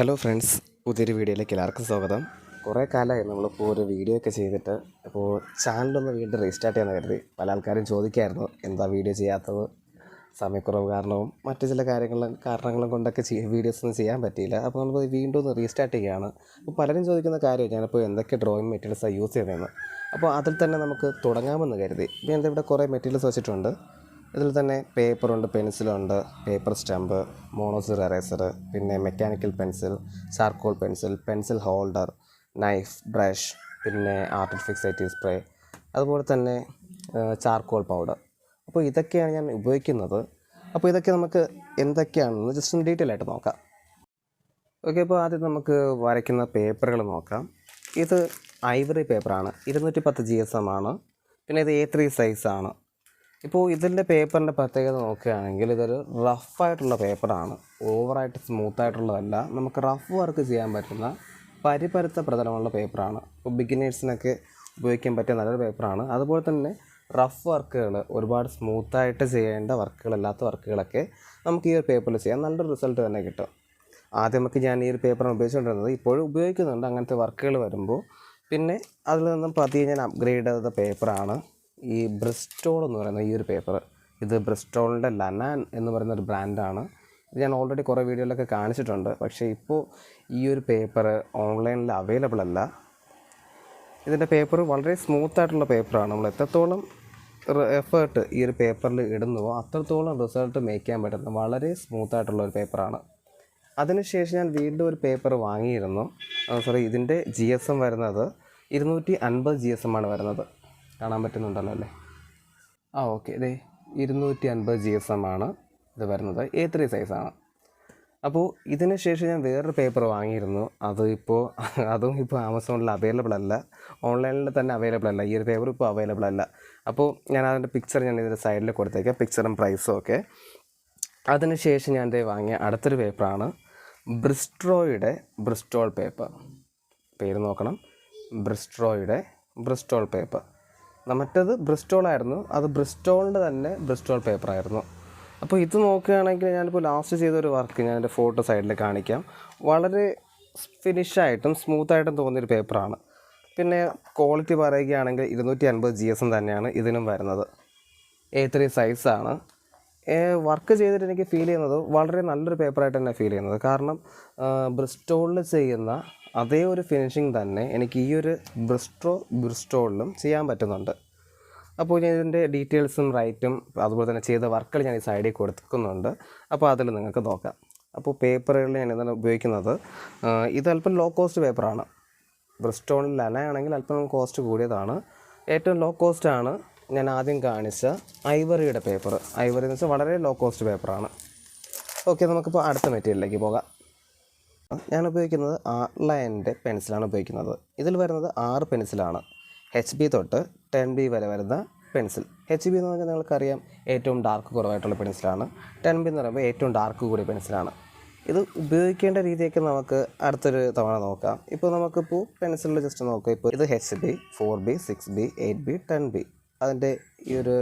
Hello friends പുതിയൊരു വീഡിയോയിലേക്ക് എല്ലാവർക്കും സ്വാഗതം. കുറേ കാലമായി നമ്മളിപ്പോൾ ഒരു വീഡിയോ ഒക്കെ ചെയ്തിട്ട് അപ്പോൾ ചാനലൊന്ന് വീണ്ടും റീസ്റ്റാർട്ട് ചെയ്യാൻ കരുതി. പല ആൾക്കാരും ചോദിക്കായിരുന്നു എന്താ വീഡിയോ ചെയ്യാത്തത്? സമയക്കുറവ് കാരണവും മറ്റു ചില കാര്യങ്ങളും കാരണങ്ങളും കൊണ്ടൊക്കെ വീഡിയോസ് ഒന്നും ചെയ്യാൻ പറ്റിയില്ല. അപ്പോൾ നമ്മൾ വീണ്ടും ഒന്ന് റീസ്റ്റാർട്ട് ചെയ്യുകയാണ്. അപ്പോൾ പലരും ചോദിക്കുന്ന കാര്യം ഞാനിപ്പോൾ എന്തൊക്കെ ഡ്രോയിങ് മെറ്റീരിയൽസാണ് യൂസ് ചെയ്തതെന്ന് അപ്പോൾ അതിൽ തന്നെ നമുക്ക് തുടങ്ങാമെന്ന് കരുതി. ഇപ്പോൾ ഞാൻ ഇവിടെ കുറേ മെറ്റീരിയൽസ് വെച്ചിട്ടുണ്ട്. ഇതിൽ തന്നെ പേപ്പറുണ്ട് പെൻസിലുണ്ട് പേപ്പർ സ്റ്റാമ്പ് മോണോസിർ എറേസർ പിന്നെ mechanical pencil charcoal pencil pencil holder knife brush പിന്നെ ആർട്ടിൽ ഫിക്സേറ്റീവ് സ്പ്രേ അതുപോലെ തന്നെ ചാർക്കോൾ പൗഡർ. അപ്പോൾ ഇതൊക്കെയാണ് ഞാൻ ഉപയോഗിക്കുന്നത്. അപ്പോൾ ഇതൊക്കെ നമുക്ക് എന്തൊക്കെയാണെന്ന് ജസ്റ്റ് ഒന്ന് ഡീറ്റെയിൽ ആയിട്ട് നോക്കാം. ഓക്കെ അപ്പോൾ ആദ്യം നമുക്ക് വരയ്ക്കുന്ന പേപ്പറുകൾ നോക്കാം. ഇത് ഐവറി പേപ്പറാണ്. ഇരുന്നൂറ്റി പത്ത് ജി എസ് എം ആണ്. പിന്നെ ഇത് എ ത്രീ സൈസാണ്. ഇപ്പോൾ ഇതിന്റെ പേപ്പറിന്റെ പ്രത്യേകത നോക്കുകയാണെങ്കിൽ ഇതൊരു റഫായിട്ടുള്ള പേപ്പറാണ് ഓവറായിട്ട് സ്മൂത്തായിട്ടുള്ളതല്ല നമുക്ക് റഫ് വർക്ക് ചെയ്യാൻ പറ്റുന്ന പരിപരുത്ത പ്രതലമുള്ള പേപ്പറാണ് ഇപ്പോൾ ബിഗിനേഴ്സിനൊക്കെ ഉപയോഗിക്കാൻ പറ്റിയ നല്ലൊരു പേപ്പറാണ് അതുപോലെ തന്നെ റഫ് വർക്കുകൾ ഒരുപാട് സ്മൂത്തായിട്ട് ചെയ്യേണ്ട വർക്കുകളല്ലാത്ത വർക്കുകളൊക്കെ നമുക്ക് ഈ ഒരു പേപ്പറിൽ ചെയ്യാൻ നല്ലൊരു റിസൾട്ട് തന്നെ കിട്ടും. ആദ്യം നമുക്ക് ഞാൻ ഈ ഒരു പേപ്പറാണ് ഉപയോഗിച്ചുകൊണ്ടിരുന്നത് ഇപ്പോഴും ഉപയോഗിക്കുന്നുണ്ട് അങ്ങനത്തെ വർക്കുകൾ വരുമ്പോൾ. പിന്നെ അതിൽ നിന്നും പതിയെ ഞാൻ അപ്ഗ്രേഡ് ചെയ്ത പേപ്പറാണ് ഈ ബ്രിസ്റ്റോൾ എന്ന് പറയുന്ന ഈ ഒരു പേപ്പർ ഇത് ബ്രിസ്റ്റോളിന്റെ ലനാൻ എന്ന് പറയുന്ന ഒരു ബ്രാൻഡാണ് ഇത് ഞാൻ ഓൾറെഡി കുറേ വീഡിയോയിലൊക്കെ കാണിച്ചിട്ടുണ്ട്. പക്ഷേ ഇപ്പോൾ ഈ ഒരു പേപ്പർ ഓൺലൈനിൽ അവൈലബിൾ അല്ല. ഇതിന്റെ പേപ്പർ വളരെ സ്മൂത്ത് ആയിട്ടുള്ള പേപ്പറാണ് നമ്മൾ എത്രത്തോളം എഫേർട്ട് ഈ ഒരു പേപ്പറിൽ ഇടുന്നുവോ അത്രത്തോളം റിസൾട്ട് മേക്ക് ചെയ്യാൻ പറ്റുന്ന വളരെ സ്മൂത്ത് ആയിട്ടുള്ള ഒരു പേപ്പറാണ് അതിനുശേഷം ഞാൻ വീണ്ടും ഒരു പേപ്പർ വാങ്ങിയിരുന്നു. സോറി ഇതിന്റെ ജി എസ് എം വരുന്നത് ഇരുന്നൂറ്റി അൻപത് ജി എസ് എം ആണ് വരുന്നത്. കാണാൻ പറ്റുന്നുണ്ടല്ലോ അല്ലേ? ആ ഓക്കെ ഇതേ ഇരുന്നൂറ്റി അൻപത് ജി എസ് എം ആണ് ഇത് വരുന്നത്. എ ത്രീ സൈസാണ് അപ്പോൾ ഇതിന് ശേഷം ഞാൻ വേറൊരു പേപ്പർ വാങ്ങിയിരുന്നു. അത് ഇപ്പോൾ അതും ഇപ്പോൾ ആമസോണിൽ അവൈലബിൾ അല്ല. ഓൺലൈനിൽ തന്നെ അവൈലബിൾ അല്ല. ഈ ഒരു പേപ്പർ ഇപ്പോൾ അവൈലബിൾ അല്ല. അപ്പോൾ ഞാൻ അതിന്റെ പിക്ചർ ഞാൻ ഇതിന്റെ സൈഡിൽ കൊടുത്തേക്കാം. പിക്ചറും പ്രൈസും ഒക്കെ. അതിന് ശേഷം ഞാൻ ഇതേ വാങ്ങിയ അടുത്തൊരു പേപ്പറാണ് ബ്രിസ്ട്രോയുടെ ബ്രിസ്റ്റോൾ പേപ്പർ പേര് നോക്കണം. ബ്രിസ്ട്രോയുടെ ബ്രിസ്റ്റോൾ പേപ്പർ മറ്റത് ബ്രിസ്റ്റോൾ ആയിരുന്നു. അത് ബ്രിസ്റ്റോളിന്റെ തന്നെ ബ്രിസ്റ്റോൾ പേപ്പർ ആയിരുന്നു. അപ്പോൾ ഇത് നോക്കുകയാണെങ്കിൽ ഞാനിപ്പോൾ ലാസ്റ്റ് ചെയ്തൊരു വർക്ക് ഞാൻ എന്റെ ഫോട്ടോ സൈഡിൽ കാണിക്കാം. വളരെ ഫിനിഷായിട്ടും സ്മൂത്തായിട്ടും തോന്നിയൊരു പേപ്പറാണ് പിന്നെ ക്വാളിറ്റി പറയുകയാണെങ്കിൽ ഇരുന്നൂറ്റി അൻപത് ജി എസ് എം തന്നെയാണ് ഇതിനും വരുന്നത്. എ ത്രീ സൈസാണ് വർക്ക് ചെയ്തിട്ട് എനിക്ക് ഫീൽ ചെയ്യുന്നത് വളരെ നല്ലൊരു പേപ്പറായിട്ട് തന്നെ ഫീൽ ചെയ്യുന്നത്. കാരണം ബ്രിസ്റ്റോളിൽ ചെയ്യുന്ന അതേ ഒരു ഫിനിഷിങ് തന്നെ എനിക്ക് ഈ ഒരു ബ്രിസ്ട്രോ ബ്രിസ്റ്റോളിലും ചെയ്യാൻ പറ്റുന്നുണ്ട്. അപ്പോൾ ഞാൻ ഇതിന്റെ ഡീറ്റെയിൽസും റൈറ്റും അതുപോലെ തന്നെ ചെയ്ത വർക്കുകൾ ഞാൻ ഈ സൈഡിൽ കൊടുക്കുന്നുണ്ട് അപ്പോൾ അതിൽ നിങ്ങൾക്ക് നോക്കാം. അപ്പോൾ പേപ്പറുകളിൽ ഞാൻ ഇതാണ് ഉപയോഗിക്കുന്നത്. ഇത് അല്പം ലോ കോസ്റ്റ് പേപ്പറാണ് ബ്രിസ്റ്റോണിൽ ലനയാണെങ്കിൽ അല്പം കോസ്റ്റ് കൂടിയതാണ്. ഏറ്റവും ലോ കോസ്റ്റാണ് ഞാൻ ആദ്യം കാണിച്ച ഐവറിയുടെ പേപ്പർ ഐവറി എന്ന് വെച്ചാൽ വളരെ ലോ കോസ്റ്റ് പേപ്പറാണ്. ഓക്കെ നമുക്കിപ്പോൾ അടുത്ത മെറ്റീരിയലിലേക്ക് പോകാം. ഞാൻ ഉപയോഗിക്കുന്നത് ആർലൈന്റെ പെൻസിലാണ് ഉപയോഗിക്കുന്നത്. ഇതിൽ വരുന്നത് ആറ് പെൻസിലാണ്. എച്ച് ബി തൊട്ട് ടെൻ ബി വരെ വരുന്ന പെൻസിൽ. എച്ച് ബി എന്ന് പറഞ്ഞാൽ നിങ്ങൾക്കറിയാം ഏറ്റവും ഡാർക്ക് കുറവായിട്ടുള്ള പെൻസിലാണ്. ടെൻ ബി എന്ന് പറയുമ്പോൾ ഏറ്റവും ഡാർക്ക് കൂടിയ പെൻസിലാണ്. ഇത് ഉപയോഗിക്കേണ്ട രീതിയൊക്കെ നമുക്ക് അടുത്തൊരു തവണ നോക്കാം. ഇപ്പോൾ നമുക്കിപ്പോൾ പെൻസിലിൽ ജസ്റ്റ് നോക്കാം. ഇപ്പോൾ ഇത് H B four B six B eight B ten B അതിന്റെ ഈ ഒരു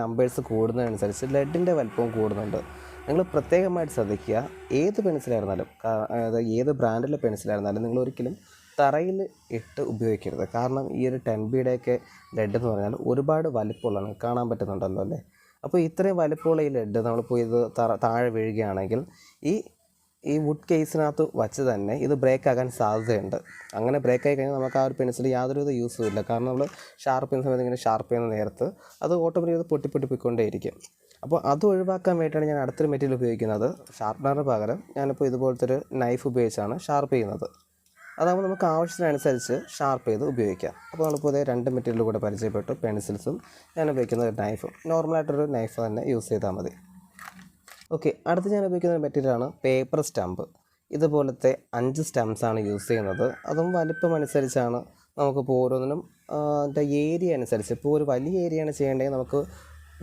നമ്പേഴ്സ് കൂടുന്നതനുസരിച്ച് ലെഡിന്റെ വലിപ്പവും കൂടുന്നുണ്ട്. നിങ്ങൾ പ്രത്യേകമായിട്ട് ശ്രദ്ധിക്കുക ഏത് പെൻസിലായിരുന്നാലും അതായത് ഏത് ബ്രാൻഡിലെ പെൻസിലായിരുന്നാലും നിങ്ങൾ ഒരിക്കലും തറയിൽ ഇട്ട് ഉപയോഗിക്കരുത്. കാരണം ഈ ഒരു ടെൻ ബിയുടെയൊക്കെ ലെഡ് എന്ന് പറഞ്ഞാൽ ഒരുപാട് വലിപ്പമുള്ളതാണ് കാണാൻ പറ്റുന്നുണ്ടല്ലോ അല്ലേ? അപ്പോൾ ഇത്രയും വലിപ്പമുള്ള ഈ ലെഡ് നമ്മളിപ്പോൾ ഇത് താഴെ വീഴുകയാണെങ്കിൽ ഈ ഈ വുഡ് കേസിനകത്ത് വച്ച് തന്നെ ഇത് ബ്രേക്ക് ആകാൻ സാധ്യതയുണ്ട്. അങ്ങനെ ബ്രേക്ക് ആയി കഴിഞ്ഞാൽ നമുക്ക് ആ ഒരു പെൻസിൽ യാതൊരുവിധ യൂസും ഇല്ല. കാരണം നമ്മൾ ഷാർപ്പ് ചെയ്യുന്ന സമയത്ത് ഇങ്ങനെ ഷാർപ്പ് ചെയ്യുന്ന നേരത്ത് അത് ഓട്ടോമാറ്റിക് പൊട്ടി പൊട്ടി അപ്പോൾ അത് ഒഴിവാക്കാൻ വേണ്ടിയിട്ടാണ് ഞാൻ അടുത്തൊരു മെറ്റീരിയൽ ഉപയോഗിക്കുന്നത്. ഷാർപ്പനറിന് പകരം ഞാനിപ്പോൾ ഇതുപോലത്തെ ഒരു നൈഫ് ഉപയോഗിച്ചാണ് ഷാർപ്പ് ചെയ്യുന്നത്. അതാകുമ്പോൾ നമുക്ക് ആവശ്യത്തിനനുസരിച്ച് ഷാർപ്പ് ചെയ്ത് ഉപയോഗിക്കാം. അപ്പോൾ നമ്മളിപ്പോൾ ഇതേ രണ്ട് മെറ്റീരിയൽ കൂടെ പരിചയപ്പെട്ടു പെൻസിൽസും ഞാൻ ഉപയോഗിക്കുന്ന ഒരു നൈഫും നോർമലായിട്ടൊരു നൈഫ് തന്നെ യൂസ് ചെയ്താൽ മതി. ഓക്കെ അടുത്ത് ഞാൻ ഉപയോഗിക്കുന്ന മെറ്റീരിയലാണ് പേപ്പർ സ്റ്റാമ്പ് ഇതുപോലത്തെ അഞ്ച് സ്റ്റാമ്പ്സാണ് യൂസ് ചെയ്യുന്നത്. അതും വലിപ്പം അനുസരിച്ചാണ് നമുക്കിപ്പോൾ ഓരോന്നിനും അതിന്റെ ഏരിയ അനുസരിച്ച്. ഇപ്പോൾ ഒരു വലിയ ഏരിയയാണ് ചെയ്യേണ്ടതെങ്കിൽ നമുക്ക്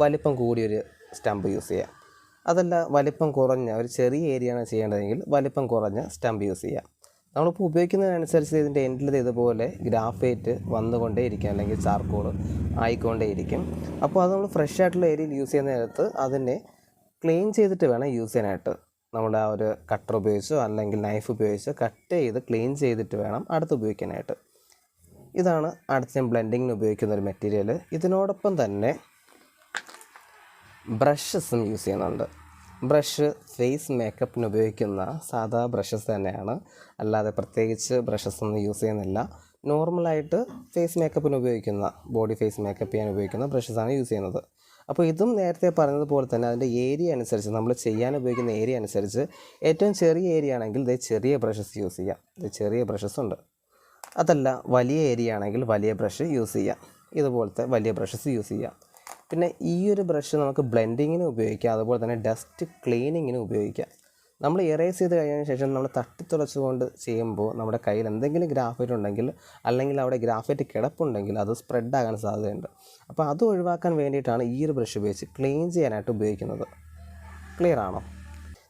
വലിപ്പം കൂടിയൊരു സ്റ്റാമ്പ് യൂസ് ചെയ്യാം. അതല്ല വലിപ്പം കുറഞ്ഞ ഒരു ചെറിയ ഏരിയയാണ് ചെയ്യേണ്ടതെങ്കിൽ വലിപ്പം കുറഞ്ഞ സ്റ്റാമ്പ് യൂസ് ചെയ്യാം. നമ്മളിപ്പോൾ ഉപയോഗിക്കുന്നതിനനുസരിച്ച് ഇതിന്റെ എൻഡിൽ ഇതുപോലെ ഗ്രാഫൈറ്റ് വന്നുകൊണ്ടേയിരിക്കും അല്ലെങ്കിൽ ചാർക്കോൾ ആയിക്കൊണ്ടേയിരിക്കും. അപ്പോൾ അത് നമ്മൾ ഫ്രഷ് ആയിട്ടുള്ള ഏരിയയിൽ യൂസ് ചെയ്യുന്ന നേരത്ത് അതിനെ ക്ലീൻ ചെയ്തിട്ട് വേണം യൂസ് ചെയ്യാനായിട്ട്. നമ്മുടെ ആ ഒരു കട്ടർ ഉപയോഗിച്ചോ അല്ലെങ്കിൽ നൈഫ് ഉപയോഗിച്ചോ കട്ട് ചെയ്ത് ക്ലീൻ ചെയ്തിട്ട് വേണം അടുത്ത് ഉപയോഗിക്കാനായിട്ട്. ഇതാണ് അടുത്ത ഞാൻ ബ്ലെൻഡിങ്ങിന് ഉപയോഗിക്കുന്ന ഒരു മെറ്റീരിയൽ ഇതിനോടൊപ്പം തന്നെ ബ്രഷസും യൂസ് ചെയ്യുന്നുണ്ട്. ബ്രഷ് ഫേസ് മേക്കപ്പിന് ഉപയോഗിക്കുന്ന സാധാ ബ്രഷസ് തന്നെയാണ്. അല്ലാതെ പ്രത്യേകിച്ച് ബ്രഷസ് ഒന്നും യൂസ് ചെയ്യുന്നില്ല. നോർമലായിട്ട് ഫേസ് മേക്കപ്പിന് ഉപയോഗിക്കുന്ന ബോഡി ഫേസ് മേക്കപ്പ് ചെയ്യാൻ ഉപയോഗിക്കുന്ന ബ്രഷസാണ് യൂസ് ചെയ്യുന്നത്. അപ്പോൾ ഇതും നേരത്തെ പറഞ്ഞതുപോലെ തന്നെ അതിന്റെ ഏരിയ അനുസരിച്ച് നമ്മൾ ചെയ്യാൻ ഉപയോഗിക്കുന്ന ഏരിയ അനുസരിച്ച് ഏറ്റവും ചെറിയ ഏരിയ ആണെങ്കിൽ ഇത് ചെറിയ ബ്രഷസ് യൂസ് ചെയ്യാം. ഇത് ചെറിയ ബ്രഷസ് ഉണ്ട്. അതല്ല വലിയ ഏരിയ ആണെങ്കിൽ വലിയ ബ്രഷ് യൂസ് ചെയ്യാം. ഇതുപോലത്തെ വലിയ ബ്രഷസ് യൂസ് ചെയ്യാം. പിന്നെ ഈ ഒരു ബ്രഷ് നമുക്ക് ബ്ലെൻഡിങ്ങിന് ഉപയോഗിക്കാം. അതുപോലെ തന്നെ ഡസ്റ്റ് ക്ലീനിങ്ങിന് ഉപയോഗിക്കാം. നമ്മൾ ഇറേസ് ചെയ്ത് കഴിഞ്ഞതിന് ശേഷം നമ്മൾ തട്ടിത്തുടച്ചുകൊണ്ട് ചെയ്യുമ്പോൾ നമ്മുടെ കയ്യിൽ എന്തെങ്കിലും ഗ്രാഫൈറ്റ് ഉണ്ടെങ്കിൽ അല്ലെങ്കിൽ അവിടെ ഗ്രാഫൈറ്റ് കിടപ്പുണ്ടെങ്കിൽ അത് സ്പ്രെഡ് ആകാൻ സാധ്യതയുണ്ട്. അപ്പോൾ അത് ഒഴിവാക്കാൻ വേണ്ടിയിട്ടാണ് ഈ ഒരു ബ്രഷ് ഉപയോഗിച്ച് ക്ലീൻ ചെയ്യാനായിട്ട് ഉപയോഗിക്കുന്നത്. ക്ലിയർ ആണോ?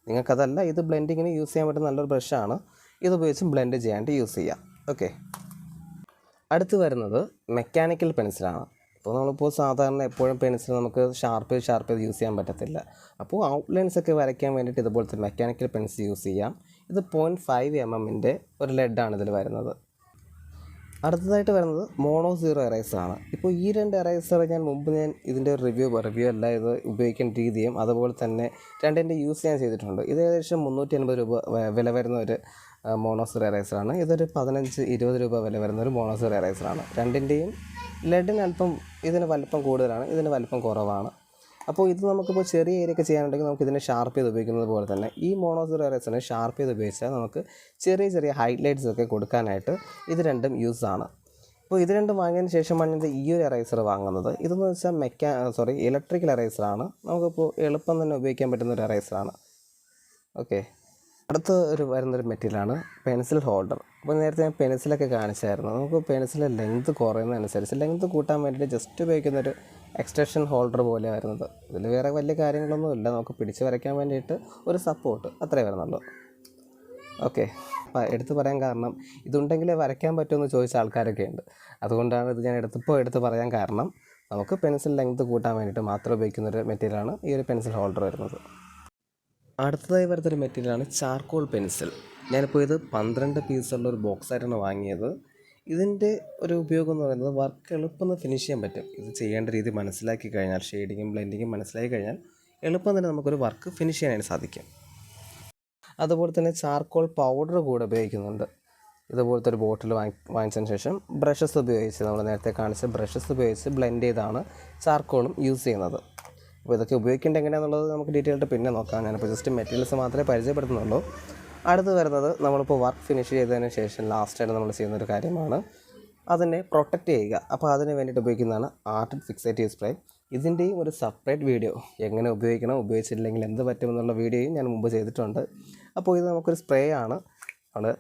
നിങ്ങൾക്കതല്ല ഇത് ബ്ലെൻഡിങ്ങിന് യൂസ് ചെയ്യാൻ പറ്റുന്ന നല്ലൊരു ബ്രഷാണ് ഇത് ഉപയോഗിച്ച് ബ്ലെൻഡ് ചെയ്യാനായിട്ട് യൂസ് ചെയ്യാം. ഓക്കെ അടുത്ത് വരുന്നത് മെക്കാനിക്കൽ പെൻസിലാണ് ഇപ്പോൾ നമ്മളിപ്പോൾ സാധാരണ എപ്പോഴും പെൻസിൽ നമുക്ക് ഷാർപ്പ് ചെയ്ത് ഷാർപ്പ് ചെയ്ത് യൂസ് ചെയ്യാൻ പറ്റത്തില്ല. അപ്പോൾ ഔട്ട്ലൈൻസ് ഒക്കെ വരയ്ക്കാൻ വേണ്ടിയിട്ട് ഇതുപോലത്തെ മെക്കാനിക്കൽ പെൻസിൽ യൂസ് ചെയ്യാം. ഇത് പോയിന്റ് ഫൈവ് എം എമ്മിന്റെ ഒരു ലെഡാണ് ഇതിൽ വരുന്നത്. അടുത്തതായിട്ട് വരുന്നത് മോണോ സീറോ ആണ്. ഇപ്പോൾ ഈ രണ്ട് എറൈസർ ഞാൻ മുമ്പ് ഞാൻ ഇതിന്റെ റിവ്യൂ റിവ്യൂ അല്ല ഇത് ഉപയോഗിക്കേണ്ട രീതിയും അതുപോലെ തന്നെ രണ്ടിന്റെ യൂസ് ഞാൻ ചെയ്തിട്ടുണ്ട്. ഇത് ഏകദേശം മുന്നൂറ്റി അൻപത് രൂപ വില വരുന്ന ഒരു മോണോസർ എറൈസറാണ് ഇതൊരു പതിനഞ്ച് ഇരുപത് രൂപ വില വരുന്ന ഒരു മോണോസർ എറൈസറാണ് രണ്ടിന്റെയും ലെഡിന് അല്പം ഇതിന് വലിപ്പം കൂടുതലാണ് ഇതിന് വലിപ്പം കുറവാണ്. അപ്പോൾ ഇത് നമുക്കിപ്പോൾ ചെറിയ ഏരിയ ഒക്കെ ചെയ്യാനുണ്ടെങ്കിൽ നമുക്ക് ഇതിനെ ഷാർപ്പ് ചെയ്ത് ഉപയോഗിക്കുന്നത് പോലെ തന്നെ ഈ മോണോസർ എറൈസറിനെ ഷാർപ്പ് ചെയ്ത് ഉപയോഗിച്ചാൽ നമുക്ക് ചെറിയ ചെറിയ ഹൈലൈറ്റ്സ് ഒക്കെ കൊടുക്കാനായിട്ട് ഇത് രണ്ടും യൂസ് ആണ്. അപ്പോൾ ഇത് രണ്ടും വാങ്ങിയതിന് ശേഷമാണ് ഞാൻ ഈ ഒരു എറൈസർ വാങ്ങുന്നത്. ഇതെന്ന് വെച്ചാൽ മെക്കാ സോറി ഇലക്ട്രിക്കൽ എറൈസറാണ് നമുക്കിപ്പോൾ എളുപ്പം തന്നെ ഉപയോഗിക്കാൻ പറ്റുന്ന ഒരു എറൈസറാണ് ഓക്കെ അടുത്ത ഒരു വരുന്നൊരു മെറ്റീരിയലാണ് പെൻസിൽ ഹോൾഡർ അപ്പോൾ നേരത്തെ ഞാൻ പെൻസിലൊക്കെ കാണിച്ചായിരുന്നു. നമുക്ക് പെൻസിലെ ലെങ്ത് കുറയുന്നതനുസരിച്ച് ലെങ്ത് കൂട്ടാൻ വേണ്ടിയിട്ട് ജസ്റ്റ് ഉപയോഗിക്കുന്ന ഒരു എക്സ്റ്റൻഷൻ ഹോൾഡർ പോലെ വരുന്നത്. ഇതിൽ വേറെ വലിയ കാര്യങ്ങളൊന്നും ഇല്ല. നമുക്ക് പിടിച്ച് വരയ്ക്കാൻ വേണ്ടിയിട്ട് ഒരു സപ്പോർട്ട് അത്രേ വരുന്നുള്ളൂ. ഓക്കെ എടുത്ത് പറയാൻ കാരണം ഇതുണ്ടെങ്കിലേ വരയ്ക്കാൻ പറ്റുമെന്ന് ചോദിച്ച ആൾക്കാരൊക്കെ ഉണ്ട്. അതുകൊണ്ടാണ് ഇത് ഞാൻ എടുത്തപ്പോൾ എടുത്ത് പറയാൻ കാരണം നമുക്ക് പെൻസിൽ ലെങ്ത് കൂട്ടാൻ വേണ്ടിയിട്ട് മാത്രം ഉപയോഗിക്കുന്ന ഒരു മെറ്റീരിയലാണ് ഈ ഒരു പെൻസിൽ ഹോൾഡർ വരുന്നത്. അടുത്തതായി വരുന്നൊരു മെറ്റീരിയലാണ് ചാർക്കോൾ പെൻസിൽ ഞാനിപ്പോൾ ഇത് പന്ത്രണ്ട് പീസുള്ള ഒരു ബോക്സ് ആയിട്ടാണ് വാങ്ങിയത്. ഇതിന്റെ ഒരു ഉപയോഗം എന്ന് പറയുന്നത് വർക്ക് എളുപ്പം ഫിനിഷ് ചെയ്യാൻ പറ്റും. ഇത് ചെയ്യേണ്ട രീതി മനസ്സിലാക്കി കഴിഞ്ഞാൽ ഷെയ്ഡിങ്ങും ബ്ലെൻഡിങ്ങും മനസ്സിലാക്കി കഴിഞ്ഞാൽ എളുപ്പം തന്നെ നമുക്കൊരു വർക്ക് ഫിനിഷ് ചെയ്യാനായിട്ട് സാധിക്കും. അതുപോലെ തന്നെ ചാർക്കോൾ പൗഡർ കൂടെ ഉപയോഗിക്കുന്നുണ്ട്. ഇതുപോലത്തെ ഒരു ബോട്ടിൽ വാങ്ങി വാങ്ങിച്ചതിന് ശേഷം ബ്രഷസ് ഉപയോഗിച്ച് നമ്മൾ നേരത്തെ കാണിച്ച ബ്രഷസ് ഉപയോഗിച്ച് ബ്ലെൻഡ് ചെയ്താണ് ചാർക്കോളും യൂസ് ചെയ്യുന്നത്. അപ്പോൾ ഇതൊക്കെ ഉപയോഗിക്കേണ്ടത് എങ്ങനെയാണെന്നുള്ളത് നമുക്ക് ഡീറ്റെയിൽ ആയിട്ട് പിന്നെ നോക്കാം. ഞാനിപ്പോൾ ജസ്റ്റ് മെറ്റീരിയൽസ് മാത്രമേ പരിചയപ്പെടുത്തുന്നുള്ളൂ. അടുത്ത് വരുന്നത് നമ്മളിപ്പോൾ വർക്ക് ഫിനിഷ് ചെയ്തതിന് ശേഷം ലാസ്റ്റായിട്ട് നമ്മൾ ചെയ്യുന്ന ഒരു കാര്യമാണ്. അതിനെ പ്രൊട്ടക്റ്റ് ചെയ്യുക. അപ്പോൾ അതിന് വേണ്ടിയിട്ട് ഉപയോഗിക്കുന്നതാണ് ആർട്ട് ഫിക്സേറ്റീവ് സ്പ്രേ ഇതിന്റെയും ഒരു സെപ്പറേറ്റ് വീഡിയോ എങ്ങനെ ഉപയോഗിക്കണം ഉപയോഗിച്ചില്ലെങ്കിൽ എന്ത് പറ്റുമെന്നുള്ള വീഡിയോയും ഞാൻ മുമ്പ് ചെയ്തിട്ടുണ്ട്. അപ്പോൾ ഇത് നമുക്കൊരു സ്പ്രേ ആണ്. നമ്മൾ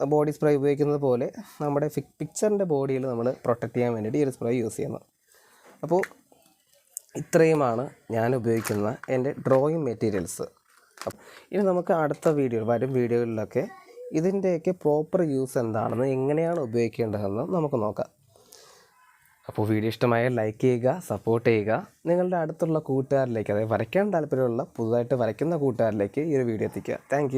ബോഡി സ്പ്രേ ഉപയോഗിക്കുന്നത് പോലെ നമ്മുടെ ഫിക് പിക്ചറിന്റെ ബോഡിയിൽ നമ്മൾ പ്രൊട്ടക്റ്റ് ചെയ്യാൻ വേണ്ടിയിട്ട് ഈ ഒരു സ്പ്രേ യൂസ് ചെയ്യുന്നത് അപ്പോൾ ഇത്രയുമാണ് ഞാൻ ഉപയോഗിക്കുന്ന എന്റെ ഡ്രോയിങ് മെറ്റീരിയൽസ്. ഇനി നമുക്ക് അടുത്ത വീഡിയോ വരും വീഡിയോകളിലൊക്കെ ഇതിന്റെയൊക്കെ പ്രോപ്പർ യൂസ് എന്താണെന്ന് എങ്ങനെയാണ് ഉപയോഗിക്കേണ്ടതെന്ന് നമുക്ക് നോക്കാം. അപ്പോൾ വീഡിയോ ഇഷ്ടമായ ലൈക്ക് ചെയ്യുക സപ്പോർട്ട് ചെയ്യുക. നിങ്ങളുടെ അടുത്തുള്ള കൂട്ടുകാരിലേക്ക് അതായത് വരയ്ക്കാൻ താല്പര്യമുള്ള പുതുതായിട്ട് വരയ്ക്കുന്ന കൂട്ടുകാരിലേക്ക് ഈ ഒരു വീഡിയോ എത്തിക്കുക. താങ്ക്